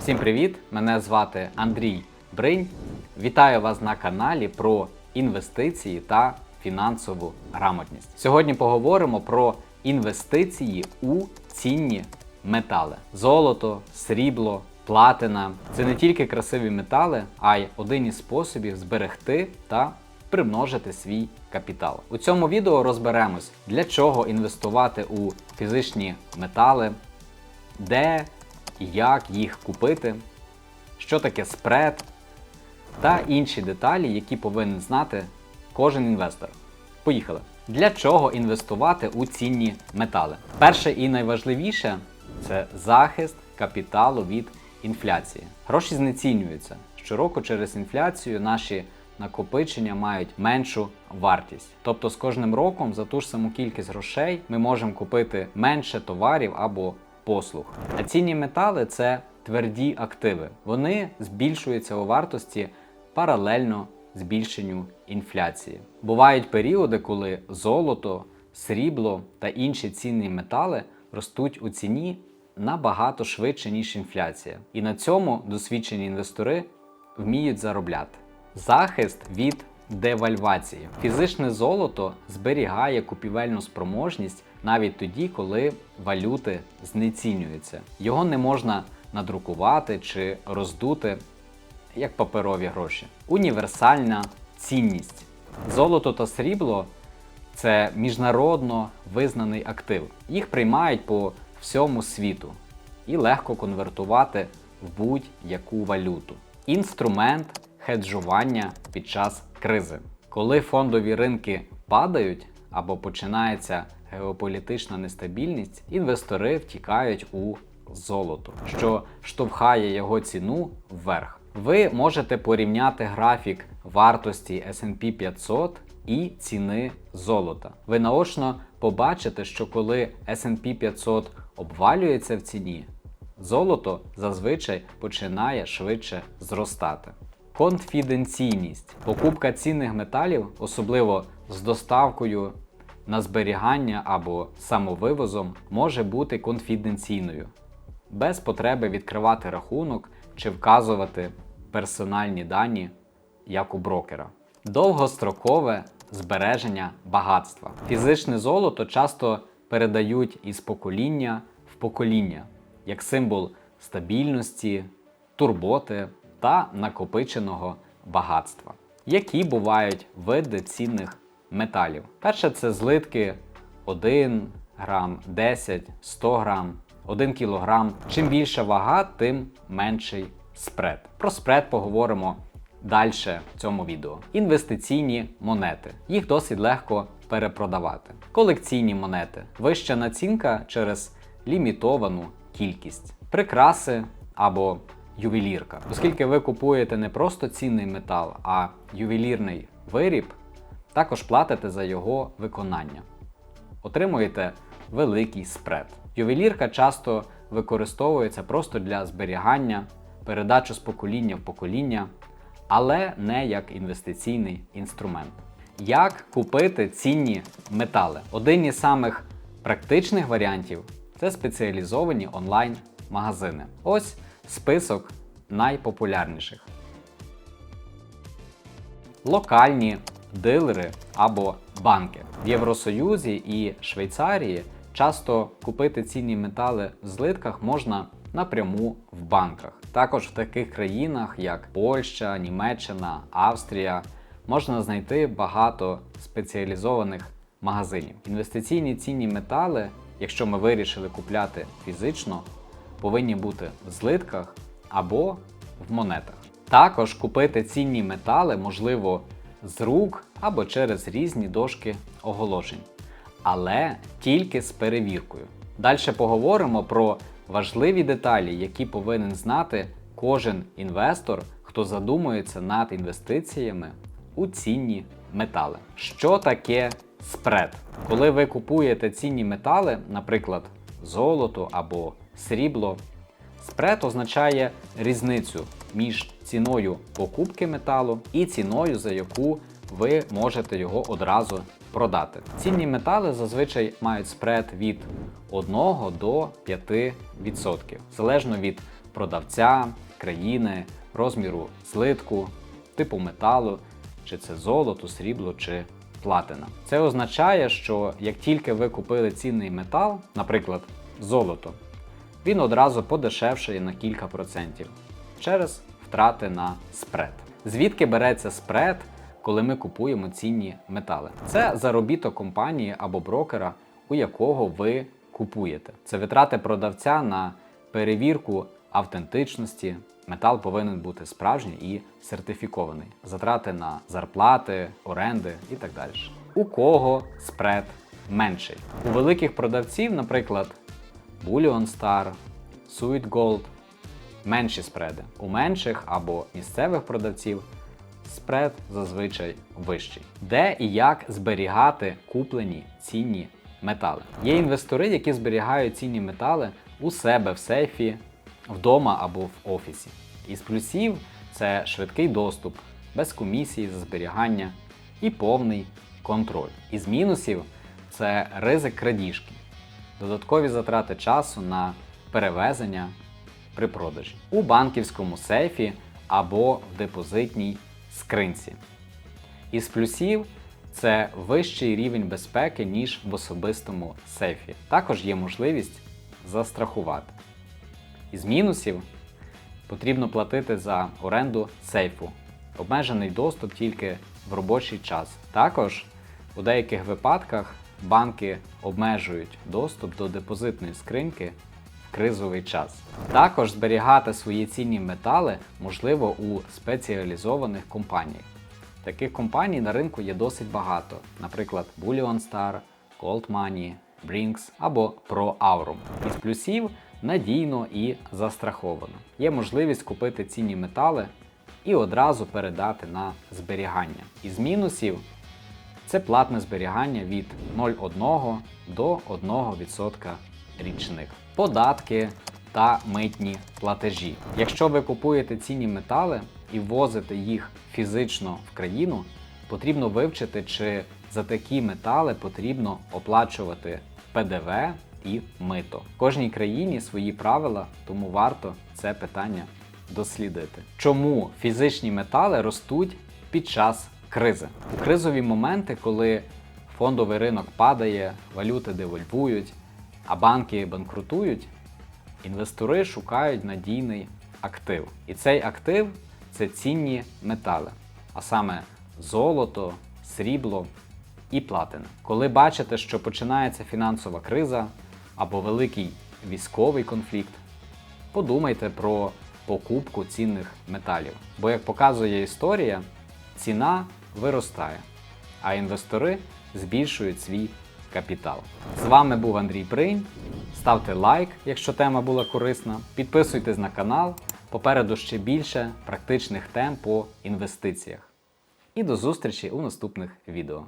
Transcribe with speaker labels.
Speaker 1: Всім привіт! Мене звати Андрій Бринь. Вітаю вас на каналі про інвестиції та фінансову грамотність. Сьогодні поговоримо про інвестиції у цінні метали: золото, срібло, платина. Це не тільки красиві метали, а й один із способів зберегти та примножити свій капітал. У цьому відео розберемось, для чого інвестувати у фізичні метали, де як їх купити, що таке спред та інші деталі, які повинен знати кожен інвестор. Поїхали! Для чого інвестувати у цінні метали? Перше і найважливіше це захист капіталу від інфляції. Гроші знецінюються. Щороку через інфляцію наші накопичення мають меншу вартість. Тобто з кожним роком за ту ж саму кількість грошей ми можемо купити менше товарів або послуг. А цінні метали це тверді активи. Вони збільшуються у вартості паралельно збільшенню інфляції. Бувають періоди, коли золото, срібло та інші цінні метали ростуть у ціні набагато швидше, ніж інфляція. І на цьому досвідчені інвестори вміють заробляти. Захист від девальвації. Фізичне золото зберігає купівельну спроможність навіть тоді, коли валюти знецінюються. Його не можна надрукувати чи роздути як паперові гроші. Універсальна цінність. Золото та срібло це міжнародно визнаний актив. Їх приймають по всьому світу і легко конвертувати в будь-яку валюту. Інструмент хеджування під час кризи. Коли фондові ринки падають або починається геополітична нестабільність, інвестори втікають у золото, що штовхає його ціну вверх. Ви можете порівняти графік вартості SP 500 і ціни золота. Ви наочно побачите, що коли SP 500 обвалюється в ціні, золото зазвичай починає швидше зростати. Конфіденційність. Покупка цінних металів, особливо з доставкою на зберігання або самовивозом, може бути конфіденційною, без потреби відкривати рахунок чи вказувати персональні дані як у брокера. Довгострокове збереження багатства. Фізичне золото часто передають із покоління в покоління як символ стабільності, турботи та накопиченого багатства. Які бувають види цінних металів? Перше це злитки 1 грам, 10, 100 грам, 1 кілограм. Чим більша вага, тим менший спред. Про спред поговоримо далі в цьому відео. Інвестиційні монети. Їх досить легко перепродавати. Колекційні монети. Вища націнка через лімітовану кількість. Прикраси або ювелірка. Оскільки ви купуєте не просто цінний метал, а ювелірний виріб, також платите за його виконання. Отримуєте великий спред. Ювелірка часто використовується просто для зберігання, передачу з покоління в покоління, але не як інвестиційний інструмент. Як купити цінні метали? Один із самих практичних варіантів це спеціалізовані онлайн-магазини. Ось список найпопулярніших. Локальні дилери або банки. В Євросоюзі і Швейцарії часто купити цінні метали в злитках можна напряму в банках. Також в таких країнах, як Польща, Німеччина, Австрія, можна знайти багато спеціалізованих магазинів. Інвестиційні цінні метали, якщо ми вирішили купляти фізично, повинні бути в злитках або в монетах. Також купити цінні метали можливо з рук або через різні дошки оголошень, але тільки з перевіркою. Далі поговоримо про важливі деталі, які повинен знати кожен інвестор, хто задумується над інвестиціями у цінні метали. Що таке спред? Коли ви купуєте цінні метали, наприклад, золото або срібло, спред означає різницю між ціною покупки металу і ціною, за яку ви можете його одразу продати. Цінні метали зазвичай мають спред від 1 до 5%, залежно від продавця, країни, розміру злитку, типу металу, чи це золото, срібло чи платина. Це означає, що як тільки ви купили цінний метал, наприклад, золото, він одразу подешевшає на кілька процентів через втрати на спред. Звідки береться спред, коли ми купуємо цінні метали? Це заробіток компанії або брокера, у якого ви купуєте. Це витрати продавця на перевірку автентичності. Метал повинен бути справжній і сертифікований. Затрати на зарплати, оренди і так далі. У кого спред менший? У великих продавців, наприклад, Bullion Star, Suit Gold, менші спреди. У менших або місцевих продавців спред зазвичай вищий. Де і як зберігати куплені цінні метали? Є інвестори, які зберігають цінні метали у себе в сейфі, вдома або в офісі. Із плюсів це швидкий доступ, без комісії за зберігання і повний контроль. Із мінусів це ризик крадіжки, додаткові затрати часу на перевезення при продажі у банківському сейфі або в депозитній скринці. Із плюсів це вищий рівень безпеки, ніж в особистому сейфі. Також є можливість застрахувати. Із мінусів потрібно платити за оренду сейфу. Обмежений доступ тільки в робочий час. Також у деяких випадках банки обмежують доступ до депозитної скриньки в кризовий час. Також зберігати свої цінні метали можливо у спеціалізованих компаніях. Таких компаній на ринку є досить багато, наприклад, Bullion Star, Gold Money, Brinks або ProAurum. Із плюсів надійно і застраховано. Є можливість купити цінні метали і одразу передати на зберігання. Із мінусів це платне зберігання від 0,1 до 1% річних. Податки та митні платежі. Якщо ви купуєте цінні метали і ввозите їх фізично в країну, потрібно вивчити, чи за такі метали потрібно оплачувати ПДВ і мито. В кожній країні свої правила, тому варто це питання дослідити. Чому фізичні метали ростуть під час кризи? Кризові моменти, коли фондовий ринок падає, валюти девольвують, а банки банкрутують, інвестори шукають надійний актив. І цей актив це цінні метали, а саме золото, срібло і платина. Коли бачите, що починається фінансова криза або великий військовий конфлікт, подумайте про покупку цінних металів. Бо, як показує історія, ціна виростає, а інвестори збільшують свій капітал. З вами був Андрій Бринь. Ставте лайк, якщо тема була корисна. Підписуйтесь на канал. Попереду ще більше практичних тем по інвестиціях. І до зустрічі у наступних відео.